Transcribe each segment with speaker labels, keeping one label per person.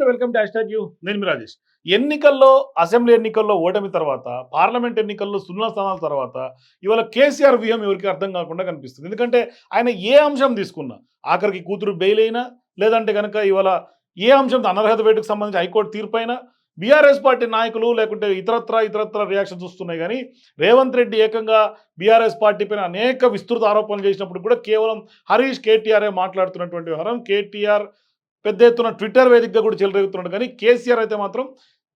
Speaker 1: నమస్తే welcome to hash you. నేను మీ రాజేష్. ఎన్నికల్లో అసెంబ్లీ ఎన్నికల్లో ఓటమి తర్వాత పార్లమెంట్ ఎన్నికల్లో సున్నా స్థానాల తర్వాత ఇవాళ కేసీఆర్ వ్యూహం ఎవరికి అర్థం కాకుండా కనిపిస్తుంది. ఎందుకంటే ఆయన ఏ అంశం తీసుకున్నా ఆఖరికి కూతురు బెయిల్ అయినా లేదంటే కనుక ఇవాళ ఏ అంశం అనర్హత వేటుకు సంబంధించి హైకోర్టు తీర్పు అయినా బీఆర్ఎస్ పార్టీ నాయకులు లేకుంటే ఇతరత్ర ఇతరత్ర రియాక్షన్ చూస్తున్నాయి కానీ రేవంత్ రెడ్డి ఏకంగా బీఆర్ఎస్ పార్టీ పైన అనేక విస్తృత ఆరోపణలు చేసినప్పుడు కూడా కేవలం హరీష్ కేటీఆర్ఏ మాట్లాడుతున్నటువంటి వ్యవహారం. కేటీఆర్ పెద్ద ఎత్తున ట్విట్టర్ వేదికగా కూడా చెలరేగుతున్నాడు. కానీ కేసీఆర్ అయితే మాత్రం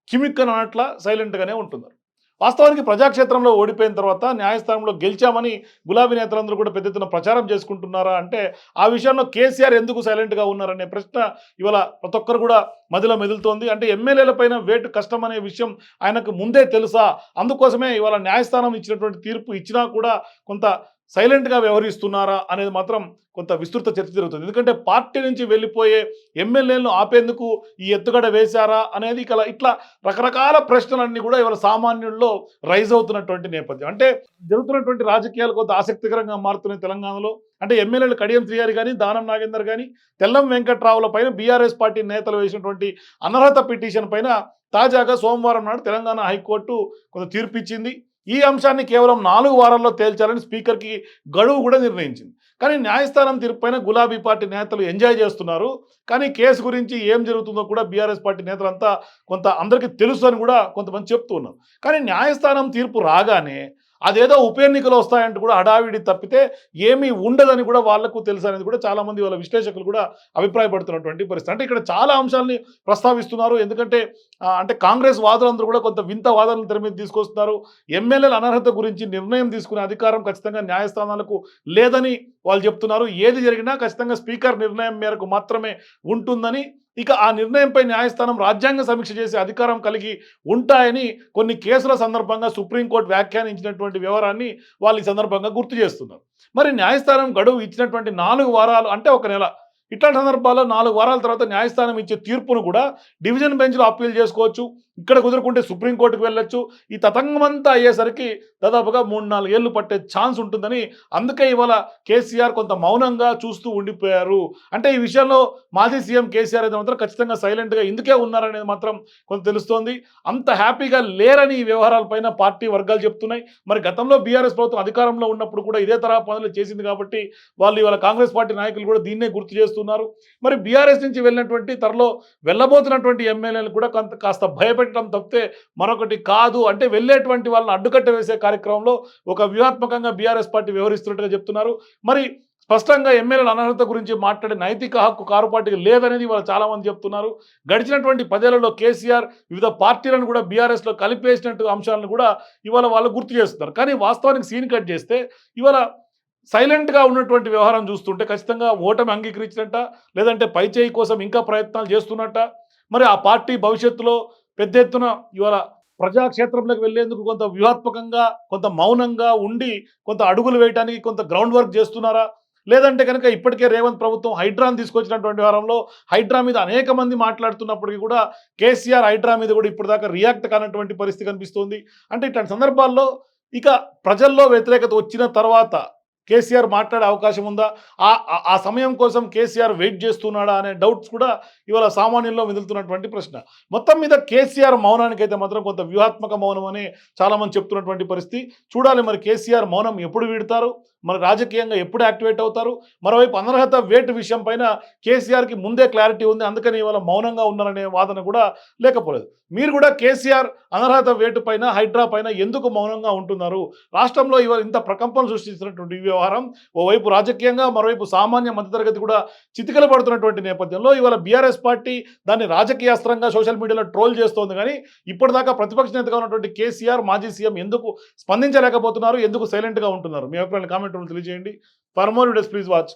Speaker 1: కిమిక్కన అన్నట్ల సైలెంట్గానే ఉంటున్నారు. వాస్తవానికి ప్రజాక్షేత్రంలో ఓడిపోయిన తర్వాత న్యాయస్థానంలో గెలిచామని గులాబీ నేతలందరూ కూడా పెద్ద ఎత్తున ప్రచారం చేసుకుంటున్నారా అంటే ఆ విషయంలో కేసీఆర్ ఎందుకు సైలెంట్గా ఉన్నారనే ప్రశ్న ఇవాళ ప్రతి ఒక్కరు కూడా మదిలో మెదులుతోంది. అంటే ఎమ్మెల్యేల పైన వేటు కష్టం అనే విషయం ఆయనకు ముందే తెలుసా? అందుకోసమే ఇవాళ న్యాయస్థానం ఇచ్చినటువంటి తీర్పు ఇచ్చినా కూడా కొంత సైలెంట్గా వ్యవహరిస్తున్నారా అనేది మాత్రం కొంత విస్తృత చర్చ జరుగుతుంది. ఎందుకంటే పార్టీ నుంచి వెళ్ళిపోయే ఎమ్మెల్యేలను ఆపేందుకు ఈ ఎత్తుగడ వేశారా అనేది ఇక ఇట్లా రకరకాల ప్రశ్నలన్నీ కూడా ఇవాళ సామాన్యుల్లో రైజ్ అవుతున్నటువంటి నేపథ్యం. అంటే జరుగుతున్నటువంటి రాజకీయాలు కొంత ఆసక్తికరంగా మారుతున్నాయి తెలంగాణలో. అంటే ఎమ్మెల్యేలు కడియం శ్రీహారి కానీ దానం నాగేందర్ కానీ తెల్లం వెంకట్రావుల పైన బీఆర్ఎస్ పార్టీ నేతలు వేసినటువంటి అనర్హత పిటిషన్ పైన తాజాగా సోమవారం నాడు తెలంగాణ హైకోర్టు కొంత తీర్పు ఇచ్చింది ఈ అంశాన్ని కేవలం నాలుగు వారాల్లో తేల్చాలని స్పీకర్కి గడువు కూడా నిర్ణయించింది. కానీ న్యాయస్థానం తీర్పు పైన గులాబీ పార్టీ నేతలు ఎంజాయ్ చేస్తున్నారు. కానీ కేసు గురించి ఏం జరుగుతుందో కూడా బీఆర్ఎస్ పార్టీ నేతలంతా కొంత అందరికీ తెలుసు అని కూడా కొంతమంది చెప్తూ ఉన్నారు. కానీ న్యాయస్థానం తీర్పు రాగానే అదేదో ఉప ఎన్నికలు వస్తాయంటూ కూడా హడావిడి తప్పితే ఏమీ ఉండదని కూడా వాళ్ళకు తెలుసు అనేది కూడా చాలామంది వాళ్ళ విశ్లేషకులు కూడా అభిప్రాయపడుతున్నటువంటి పరిస్థితి. అంటే ఇక్కడ చాలా అంశాలని ప్రస్తావిస్తున్నారు. ఎందుకంటే అంటే కాంగ్రెస్ వాదులందరూ కూడా కొంత వింత వాదనలు తెర మీద తీసుకొస్తున్నారు. ఎమ్మెల్యేల అనర్హత గురించి నిర్ణయం తీసుకునే అధికారం ఖచ్చితంగా న్యాయస్థానాలకు లేదని వాళ్ళు చెప్తున్నారు. ఏది జరిగినా ఖచ్చితంగా స్పీకర్ నిర్ణయం మేరకు మాత్రమే ఉంటుందని ఇక ఆ నిర్ణయంపై న్యాయస్థానం రాజ్యాంగ సమీక్ష చేసే అధికారం కలిగి ఉంటాయని కొన్ని కేసుల సందర్భంగా సుప్రీంకోర్టు వ్యాఖ్యానించినటువంటి వివరాన్ని వాళ్ళు ఈ సందర్భంగా గుర్తు చేస్తున్నారు. మరి న్యాయస్థానం గడువు ఇచ్చినటువంటి నాలుగు వారాలు అంటే ఒక నెల. ఇట్లాంటి సందర్భాల్లో నాలుగు వారాల తర్వాత న్యాయస్థానం ఇచ్చే తీర్పును కూడా డివిజన్ బెంచ్లో అప్పీల్ చేసుకోవచ్చు. ఇక్కడ కుదురుకుంటే సుప్రీంకోర్టుకు వెళ్ళొచ్చు. ఈ తతంగమంతా అయ్యేసరికి దాదాపుగా మూడు నాలుగు ఏళ్ళు పట్టే ఛాన్స్ ఉంటుందని అందుకే ఇవాళ కేసీఆర్ కొంత మౌనంగా చూస్తూ ఉండిపోయారు. అంటే ఈ విషయంలో మాజీ సీఎం కేసీఆర్ అయితే మాత్రం ఖచ్చితంగా సైలెంట్గా ఇందుకే ఉన్నారనేది మాత్రం కొంత తెలుస్తోంది. అంత హ్యాపీగా లేరని ఈ వ్యవహారాలపైన పార్టీ వర్గాలు చెప్తున్నాయి. మరి గతంలో బీఆర్ఎస్ ప్రభుత్వం అధికారంలో ఉన్నప్పుడు కూడా ఇదే తరహా పనులు చేసింది కాబట్టి వాళ్ళు ఇవాళ కాంగ్రెస్ పార్టీ నాయకులు కూడా దీన్నే గుర్తు చేస్తున్నారు. మరి బీఆర్ఎస్ నుంచి వెళ్ళినటువంటి త్వరలో వెళ్ళబోతున్నటువంటి ఎమ్మెల్యేలు కూడా కొంత కాస్త పెట్టడం తప్పితే మరొకటి కాదు అంటే వెళ్ళేటువంటి వాళ్ళని అడ్డుకట్ట వేసే కార్యక్రమంలో ఒక వ్యూహాత్మకంగా బీఆర్ఎస్ పార్టీ వ్యవహరిస్తున్నట్టుగా చెప్తున్నారు. మరి స్పష్టంగా ఎమ్మెల్యేల అనర్హత గురించి మాట్లాడే నైతిక హక్కు కారు పార్టీకి లేదనేది వాళ్ళు చాలామంది చెప్తున్నారు. గడిచినటువంటి పదేళ్ళలో కేసీఆర్ వివిధ పార్టీలను కూడా బీఆర్ఎస్లో కలిపేసినట్టు అంశాలను కూడా ఇవాళ వాళ్ళు గుర్తు చేస్తున్నారు. కానీ వాస్తవానికి సీన్ కట్ చేస్తే ఇవాళ సైలెంట్గా ఉన్నటువంటి వ్యవహారం చూస్తుంటే ఖచ్చితంగా ఓటమి అంగీకరించినట్ట లేదంటే పైచేయి కోసం ఇంకా ప్రయత్నాలు చేస్తున్నట్ట. మరి ఆ పార్టీ భవిష్యత్తులో పెద్ద ఎత్తున ఇవాళ ప్రజాక్షేత్రంలోకి వెళ్ళేందుకు కొంత వ్యూహాత్మకంగా కొంత మౌనంగా ఉండి కొంత అడుగులు వేయడానికి కొంత గ్రౌండ్ వర్క్ చేస్తున్నారా? లేదంటే కనుక ఇప్పటికే రేవంత్ ప్రభుత్వం హైడ్రాన్ తీసుకొచ్చినటువంటి వారంలో హైడ్రా మీద అనేక మంది మాట్లాడుతున్నప్పటికీ కూడా కేసీఆర్ హైడ్రా మీద కూడా ఇప్పటిదాకా రియాక్ట్ కానటువంటి పరిస్థితి కనిపిస్తుంది. అంటే ఇట్లాంటి సందర్భాల్లో ఇక ప్రజల్లో వ్యతిరేకత వచ్చిన తర్వాత కేసీఆర్ మాట్లాడే అవకాశం ఉందా? ఆ ఆ- సమయం కోసం కేసీఆర్ వెయిట్ చేస్తున్నాడా అనే డౌట్స్ కూడా ఇవాళ సామాన్యుల్లో మిదులుతున్నటువంటి ప్రశ్న. మొత్తం మీద కేసీఆర్ మౌనానికైతే మాత్రం కొంత వ్యూహాత్మక మౌనం అని చాలామంది చెప్తున్నటువంటి పరిస్థితి. చూడాలి మరి కేసీఆర్ మౌనం ఎప్పుడు వీడతారు? మరి రాజకీయంగా ఎప్పుడు యాక్టివేట్ అవుతారు? మరోవైపు అనర్హత వేటు విషయం పైన కేసీఆర్కి ముందే క్లారిటీ ఉంది. అందుకని ఇవాళ మౌనంగా ఉన్నారనే వాదన కూడా లేకపోలేదు. మీరు కూడా కేసీఆర్ అనర్హత వేటు పైన హైడ్రా పైన ఎందుకు మౌనంగా ఉంటున్నారు? రాష్ట్రంలో ఇవాళ ఇంత ప్రకంపన సృష్టిస్తున్నటువంటి వ్యవహారం ఓవైపు రాజకీయంగా మరోవైపు సామాన్య మధ్యతరగతి కూడా చితికల పడుతున్నటువంటి నేపథ్యంలో ఇవాళ బీఆర్ఎస్ పార్టీ దాన్ని రాజకీయ అస్త్రంగా సోషల్ మీడియాలో ట్రోల్ చేస్తోంది. కానీ ఇప్పటిదాకా ప్రతిపక్ష నేతగా ఉన్నటువంటి కేసీఆర్ మాజీ సీఎం ఎందుకు స్పందించలేకపోతున్నారు? ఎందుకు సైలెంట్గా ఉంటున్నారు? మీ అభిప్రాయాలు కామెంట్ రూమ్ తెలియజేయండి. For more videos please watch